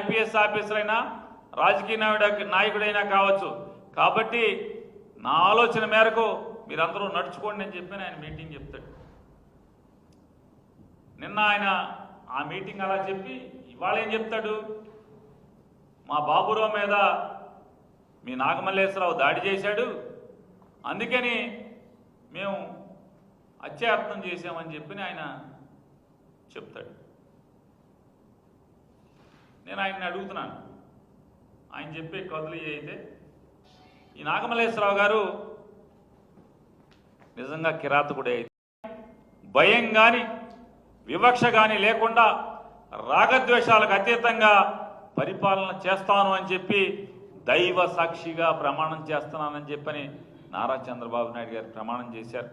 IPS officer అయినా రాజకీయ నాయుడు నాయకుడైనా కావచ్చు. కాబట్టి నా ఆలోచన మేరకు మీరందరూ నడుచుకోండి అని చెప్పి ఆయన మీటింగ్ చెప్తాడు. నిన్న ఆయన ఆ మీటింగ్ అలా చెప్పి ఇవాళ ఏం చెప్తాడు? మా బాబురావు మీద మీ నాగమల్లేశ్వరరావు దాడి చేశాడు. అందుకని మేము అత్యార్థం చేశామని చెప్పి ఆయన చెప్తాడు. నేను ఆయన్ని అడుగుతున్నాను. ఆయన చెప్పే కథలు అయితే ఈ నాగమల్లేశ్వరరావు గారు నిజంగా కిరాతకుడే అయితే. భయం కానీ వివక్ష కానీ లేకుండా రాగద్వేషాలకు అతీతంగా పరిపాలన చేస్తాను అని చెప్పి దైవ సాక్షిగా ప్రమాణం చేస్తున్నానని చెప్పని నారా చంద్రబాబు నాయుడు గారు ప్రమాణం చేశారు.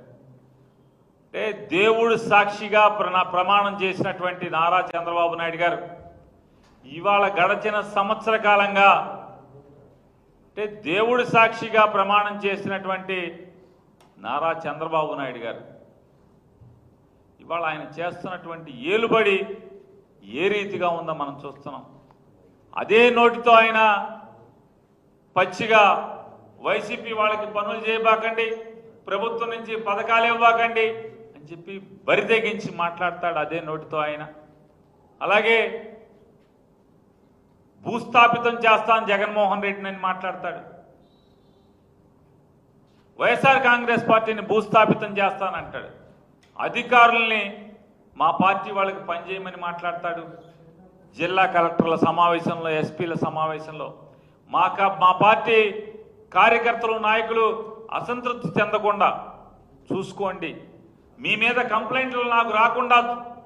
అంటే దేవుడు సాక్షిగా ప్రమాణం చేసినటువంటి నారా చంద్రబాబు నాయుడు గారు ఇవాళ గడచిన సంవత్సర కాలంగా అంటే దేవుడు సాక్షిగా ప్రమాణం చేసినటువంటి నారా చంద్రబాబు నాయుడు గారు. ఇవాళ ఆయన చేస్తున్నటువంటి ఏలుబడి ఏ రీతిగా ఉందో మనం చూస్తున్నాం. అదే నోటితో ఆయన పచ్చిగా వైసీపీ వాళ్ళకి పనులు చేయబాకండి ప్రభుత్వం నుంచి పథకాలు ఇవ్వబాకండి అని చెప్పి బరితెగించి మాట్లాడతాడు అదే నోటితో ఆయన. అలాగే భూస్థాపితం చేస్తాను జగన్మోహన్ రెడ్డిని అని మాట్లాడతాడు. వైఎస్ఆర్ కాంగ్రెస్ పార్టీని భూస్థాపితం చేస్తానంటాడు. అధికారుల్ని మా పార్టీ వాళ్ళకి పనిచేయమని మాట్లాడతాడు. జిల్లా కలెక్టర్ల సమావేశంలో ఎస్పీల సమావేశంలో. మా మా పార్టీ కార్యకర్తలు నాయకులు అసంతృప్తి చెందకుండా చూసుకోండి. మీ మీద కంప్లైంట్లు నాకు రాకుండా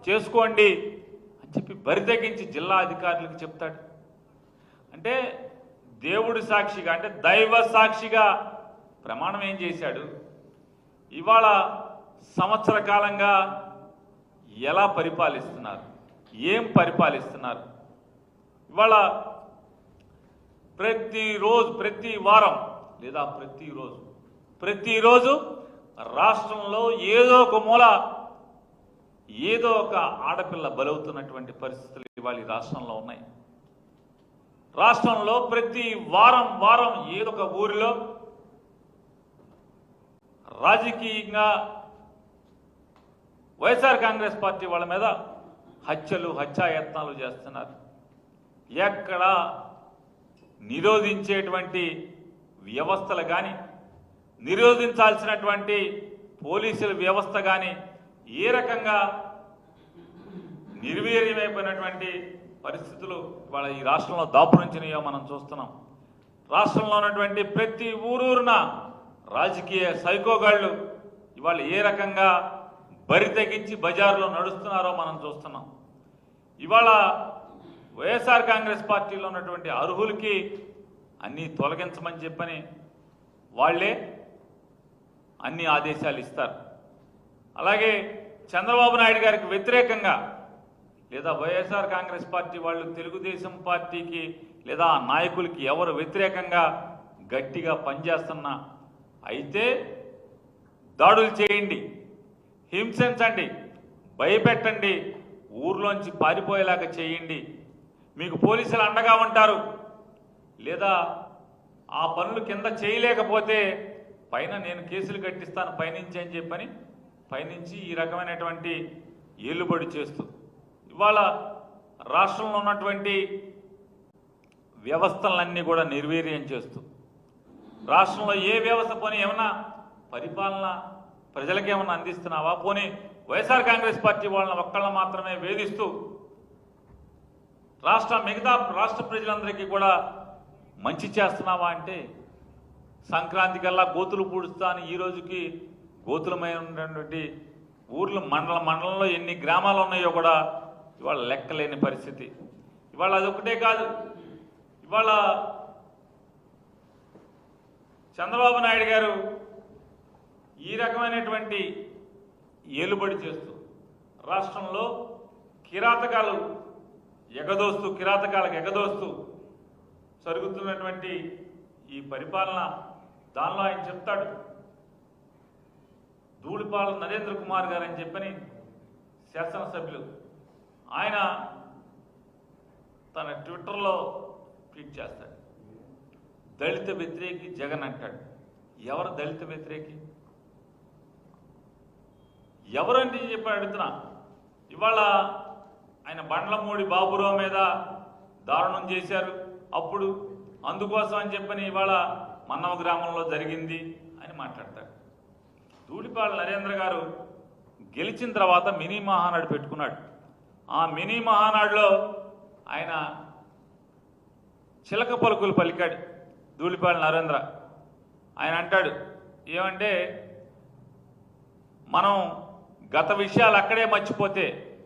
చేసుకోండి అని చెప్పి బరితెగించి జిల్లా అధికారులకు చెప్తాడు. అంటే దేవుడి సాక్షిగా అంటే దైవ సాక్షిగా ప్రమాణం ఏం చేశాడు? ఇవాళ సంవత్సర కాలంగా ఎలా పరిపాలిస్తున్నారు? ఏం పరిపాలిస్తున్నారు? ఇవాళ ప్రతిరోజు ప్రతి వారం లేదా ప్రతిరోజు ప్రతిరోజు రాష్ట్రంలో ఏదో ఒక మూల ఏదో ఒక ఆడపిల్ల బలవుతున్నటువంటి పరిస్థితులు ఇవాళ ఈ రాష్ట్రంలో ఉన్నాయి. రాష్ట్రంలో ప్రతి వారం వారం ఏదొక ఊరిలో రాజకీయంగా వైఎస్ఆర్ కాంగ్రెస్ పార్టీ వాళ్ళ మీద హత్యలు హత్యాయత్నాలు చేస్తున్నారు. ఎక్కడ నిరోధించేటువంటి వ్యవస్థలు కానీ నిరోధించాల్సినటువంటి పోలీసుల వ్యవస్థ కానీ ఏ రకంగా నిర్వీర్యమైపోయినటువంటి పరిస్థితులు ఇవాళ ఈ రాష్ట్రంలో దాపురించినయో మనం చూస్తున్నాం. రాష్ట్రంలో ఉన్నటువంటి ప్రతి ఊరూరున రాజకీయ సైకోగాళ్ళు ఇవాళ ఏ రకంగా బరి తెగించి బజార్లో నడుస్తున్నారో మనం చూస్తున్నాం. ఇవాళ వైఎస్ఆర్ కాంగ్రెస్ పార్టీలో ఉన్నటువంటి అర్హులకి అన్నీ తొలగించమని చెప్పని వాళ్ళే అన్ని ఆదేశాలు ఇస్తారు. అలాగే చంద్రబాబు నాయుడు గారికి వ్యతిరేకంగా లేదా వైఎస్ఆర్ కాంగ్రెస్ పార్టీ వాళ్ళు తెలుగుదేశం పార్టీకి లేదా ఆ నాయకులకి ఎవరు వ్యతిరేకంగా గట్టిగా పనిచేస్తున్నా అయితే దాడులు చేయండి హింసించండి భయపెట్టండి ఊర్లోంచి పారిపోయేలాగా చేయండి. మీకు పోలీసులు అండగా ఉంటారు. లేదా ఆ పనులు కింద చేయలేకపోతే పైన నేను కేసులు కట్టిస్తాను పైనుంచి అని చెప్పని పైనుంచి ఈ రకమైనటువంటి ఏలుబడి చేస్తూ ఇవాళ రాష్ట్రంలో ఉన్నటువంటి వ్యవస్థలన్నీ కూడా నిర్వీర్యం చేస్తూ రాష్ట్రంలో ఏ వ్యవస్థ పోనీ ఏమన్నా పరిపాలన ప్రజలకేమన్నా అందిస్తున్నావా? పోనీ వైఎస్ఆర్ కాంగ్రెస్ పార్టీ వాళ్ళని ఒక్కళ్ళని మాత్రమే వేధిస్తూ రాష్ట్ర మిగతా రాష్ట్ర ప్రజలందరికీ కూడా మంచి చేస్తున్నావా అంటే సంక్రాంతి కల్లా గోతులు పూడుస్తా అని ఈ రోజుకి గోతులమైనటువంటి ఊర్లు మండల మండలంలో ఎన్ని గ్రామాలు ఉన్నాయో కూడా ఇవాళ లెక్కలేని పరిస్థితి. ఇవాళ అదొకటే కాదు. ఇవాళ చంద్రబాబు నాయుడు గారు ఈ రకమైనటువంటి ఏలుబడి చేస్తూ రాష్ట్రంలో కిరాతకాలు ఎగదోస్తూ కిరాతకాలకు ఎగదోస్తూ జరుగుతున్నటువంటి ఈ పరిపాలన దానిలో ఆయన చెప్తాడు. ధూళిపాల నరేంద్ర కుమార్ గారు అని చెప్పని శాసనసభ్యులు ఆయన తన ట్విట్టర్లో ట్వీట్ చేస్తాడు. దళిత వ్యతిరేకి జగన్ అంటాడు. ఎవరు దళిత వ్యతిరేకి? ఎవరంటే చెప్పి అడుగుతున్నా. ఇవాళ ఆయన బండ్లమూడి బాబురావు మీద దారుణం చేశారు. అప్పుడు అందుకోసం అని చెప్పని ఇవాళ మన్నవ గ్రామంలో జరిగింది అని మాట్లాడతాడు. ధూళిపాల నరేంద్ర గారు గెలిచిన తర్వాత మినీ మహానాడు పెట్టుకున్నాడు. ఆ మినీ మహానాడులో ఆయన చిలక పలుకులు పలికాడు ధూళిపాల నరేంద్ర. ఆయన అంటాడు ఏమంటే మనం గత విషయాలు అక్కడే మర్చిపోతే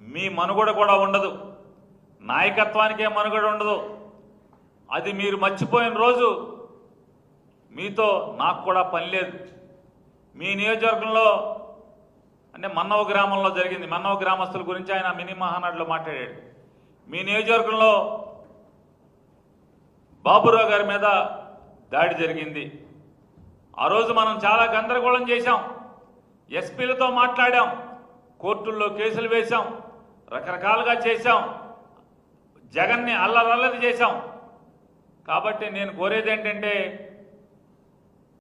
మీ మనుగడ కూడా ఉండదు. నాయకత్వానికే మనుగడ ఉండదు. అది మీరు మర్చిపోయిన రోజు మీతో నాకు కూడా పని లేదు. మీ నియోజకవర్గంలో అంటే మన్నవ గ్రామంలో జరిగింది. మన్నవ గ్రామస్తుల గురించి ఆయన మినీ మహానాడులో మాట్లాడాడు. మీ నియోజకవర్గంలో బాబురావు గారి మీద దాడి జరిగింది. ఆ రోజు మనం చాలా గందరగోళం చేశాం. ఎస్పీలతో మాట్లాడాం. కోర్టుల్లో కేసులు వేశాం. రకరకాలుగా చేశాం. జగన్ని అల్లరల్లరి చేశాం. కాబట్టి నేను కోరేది ఏంటంటే